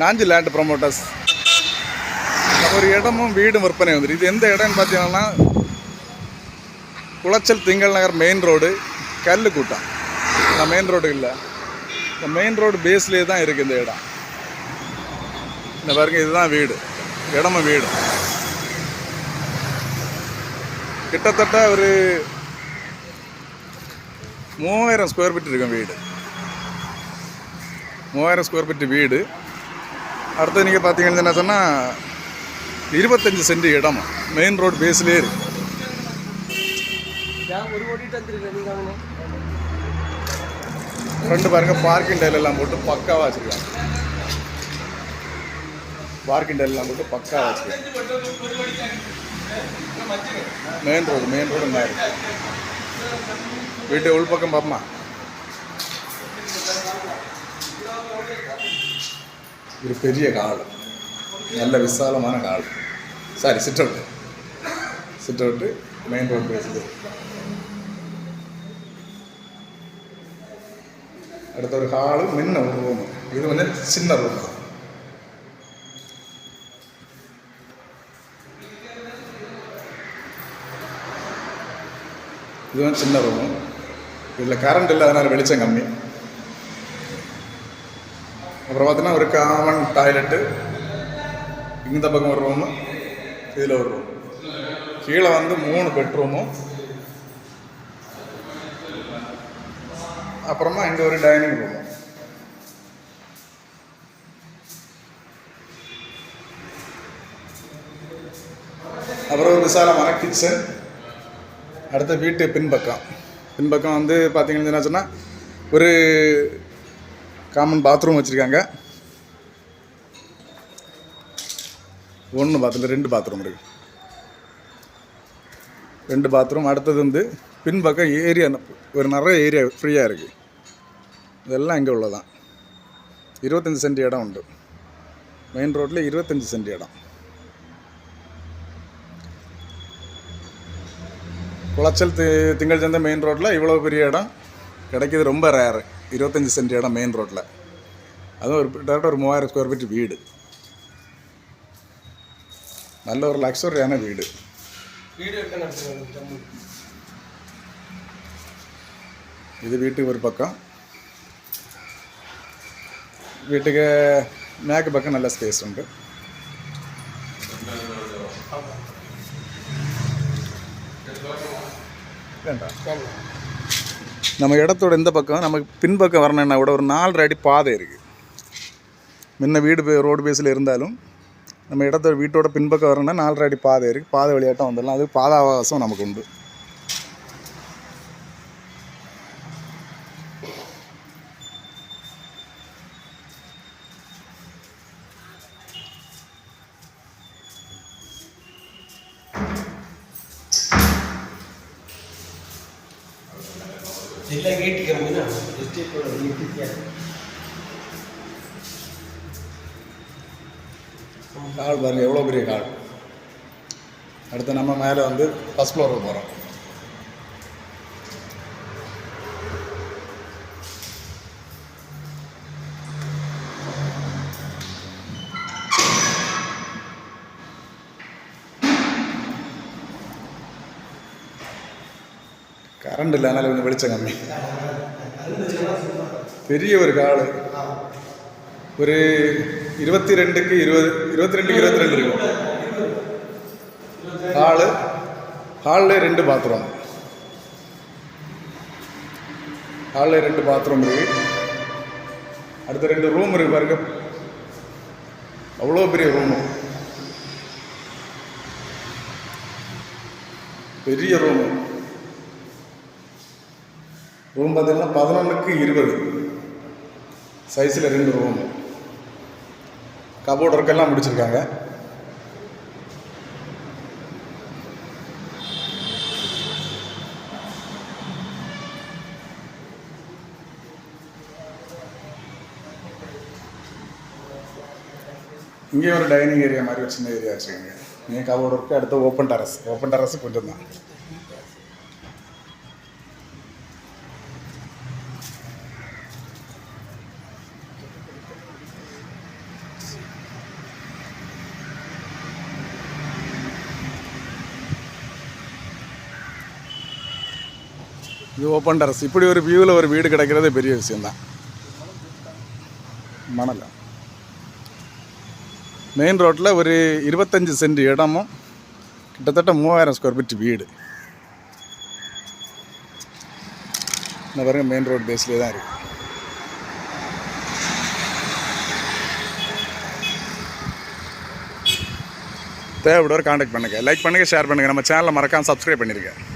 Nanji land promoters ஒரு இடமும் வீடும் விற்பனை வந்துடும் இது எந்த இடம்னு பார்த்தீங்கன்னா குளச்சல் திங்கள் நகர் மெயின் ரோடு கல் கூட்டம் இந்த மெயின் ரோடு இல்லை. இந்த மெயின் ரோடு பேஸ்லேயே தான் இருக்குது இந்த இடம். இந்த பாருங்க இதுதான் வீடு. இடமும் வீடு கிட்டத்தட்ட ஒரு மூவாயிரம் ஸ்கொயர் ஃபீட் இருக்கும் வீடு. மூவாயிரம் ஸ்கொயர் ஃபீட் வீடு. அடுத்து நீங்கள் பார்த்தீங்கன்னு என்ன சொன்னால் இருபத்தஞ்சி சென்ட் இடம் மெயின் ரோடு பேஸ்லேயே இருக்குது ஃப்ரெண்டு பாருங்கள் பார்க்கிங் டைல் எல்லாம் போட்டு பக்காவாக வச்சுருக்காங்க. பார்க்கிங் டைல் எல்லாம் போட்டு பக்காவாக வச்சுருக்காங்க. மெயின் ரோடு மெயின் ரோடு மாதிரி வீட்டு உள்பக்கம் பார்ப்போமா ஒரு பெரிய காடு. நல்ல விசாலமான காடு. Sorry sit out sit out main road பேசுது அடுத்த ஒரு ஹாலு முன்ன ஒரு ரூம் இது வந்து சின்ன ரூம் இது வந்து சின்ன ரூம் இதில் கரண்ட் இல்லாதனால வெளிச்சம் கம்மி. அப்புறம் பார்த்தீங்கன்னா ஒரு காமன் டாய்லெட்டு இந்த பக்கம் ஒரு ரூமு இதில் ஒரு ரூம் கீழே வந்து மூணு பெட்ரூமும் அப்புறமா இங்கே ஒரு டைனிங் ரூம் அப்புறம் ஒரு விசாலமான கிச்சன் அடுத்த வீட்டு பின்பக்கம். பின்பக்கம் வந்து பார்த்தீங்கன்னா என்ன சொன்னால் ஒரு காமன் பாத்ரூம் வச்சுருக்காங்க. ஒன்று பாத்ரூம் ரெண்டு பாத்ரூம் இருக்கு. ரெண்டு பாத்ரூம் அடுத்தது வந்து பின்பக்கம் ஏரியா ஒரு நிறைய ஏரியா ஃப்ரீயாக இருக்குது இதெல்லாம் இங்கே உள்ளதான். இருபத்தஞ்சி சென்ட் இடம் உண்டு. மெயின் ரோட்டில் இருபத்தஞ்சி சென்ட் இடம். குளச்சல் தி திங்கள் சந்தை மெயின் ரோட்டில் இவ்வளோ பெரிய இடம். கிடைக்கிது ரொம்ப ரேரு ഇരുപത്തഞ്ച് സെന്റ് ഇടം മെയിൻ റോഡിൽ അത് ഒരു ഡയറക്റ്റ് ഒരു മൂവായിരം സ്ക്വയർ ഫീറ്റ് വീട്. നല്ല ഒരു ലക്ഷറിയാണ് വീട്. ഇത് വീട്ടിൽ ഒരു പക്കം. വീട്ടിക്ക് മേക്ക് പക്കം നല്ല സ്പേസ് ഉണ്ട്. വേണ്ട. நம்ம இடத்தோட இந்த பக்கம் நமக்கு பின்பக்கம் வரணும்னா கூட ஒரு நாலரை அடி பாதை இருக்குது முன்ன வீடு பே- ரோடு பேஸில் இருந்தாலும் நம்ம இடத்தோட வீட்டோட பின்பக்கம் வரணும்னா நாலரை அடி பாதை இருக்குது பாதை வழியாட்டம் வந்துடலாம். அது பாதாவாசம் நமக்கு உண்டு. జిల్లా வீட்டுக்கு வீட்டுக்கு. డిస్టిక్ காடு எவ்வளோ பெரிய கால்? அடுத்து நம்ம மேலே வந்து ஃபஸ்ட் ஃப்ளோருக்கு போகிறோம் கரண்ட் இல்லை அதனால் கொஞ்சம் வெளிச்சம் கம்மி. பெரிய ஒரு காடு. ஒரு இருபத்தி ரெண்டுக்கு இருபது இருபத்தி ரெண்டுக்கு இருபத்தி ரெண்டு இருக்கும் ஹாலு ஹாலில் ரெண்டு பாத்ரூம் ஹாலில் ரெண்டு பாத்ரூம் இருக்கு. அடுத்த ரெண்டு ரூம் இருக்கு பாருங்க. அவ்வளோ பெரிய ரூமு பெரிய ரூமு ரூம் பார்த்தீங்கன்னா பதினொன்றுக்கு இருபது. சைஸில் ரெண்டு ரூம் கபோர்ட் ஒர்க்கெல்லாம் முடிச்சிருக்காங்க. இங்கே ஒரு டைனிங் ஏரியா மாதிரி ஒரு சின்ன ஏரியா வச்சுக்கோங்க நீங்கள் கபோர்ட் ஒர்க்கு அடுத்து ஓப்பன் டெரஸ் ஓப்பன் டெரஸ் கொஞ்சம் தான் இது ஓப்பன் டெரஸ். இப்படி ஒரு வியூவில் ஒரு வீடு கிடைக்கிறதே பெரிய விஷயந்தான் மணல். மெயின் ரோட்டில் ஒரு இருபத்தஞ்சி சென்ட் இடமும் கிட்டத்தட்ட மூவாயிரம் ஸ்கொயர் ஃபீட் வீடு. இந்த பாருங்க மெயின் ரோடு பேஸ்லேயே தான் இருக்குது தேவைப்படுவார் காண்டாக்ட் பண்ணுங்கள் லைக் பண்ணுங்கள் ஷேர் பண்ணுங்கள் நம்ம சேனலை மறக்காமல் சப்ஸ்கிரைப் பண்ணியிருக்கேன்